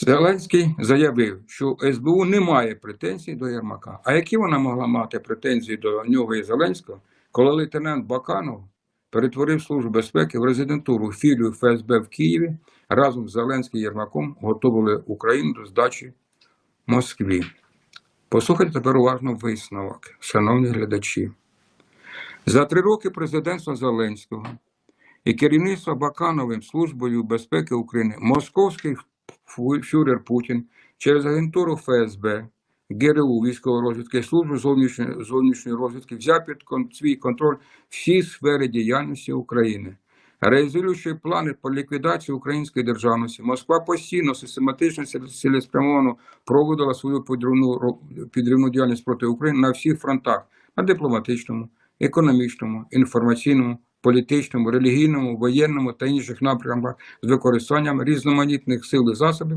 Зеленський заявив, що СБУ не має претензій до Єрмака. А які вона могла мати претензії до нього і Зеленського, коли лейтенант Баканов перетворив Службу безпеки в резидентуру філію ФСБ в Києві разом з Зеленським і Єрмаком готували Україну до здачі Москві. Послухайте тепер уважно висновок, шановні глядачі. За три роки президентства Зеленського і керівництва Бакановим Службою безпеки України московський фюрер Путін через агентуру ФСБ, ГРУ, військової розвідки, службу зовнішньої, зовнішньої розвідки взяв під свій контроль всі сфери діяльності України. Реалізуючи плани по ліквідації української державності, Москва постійно, систематично, цілеспрямовано проводила свою підривну, підривну діяльність проти України на всіх фронтах на дипломатичному, економічному, інформаційному, політичному, релігійному, воєнному та інших напрямках з використанням різноманітних сил і засобів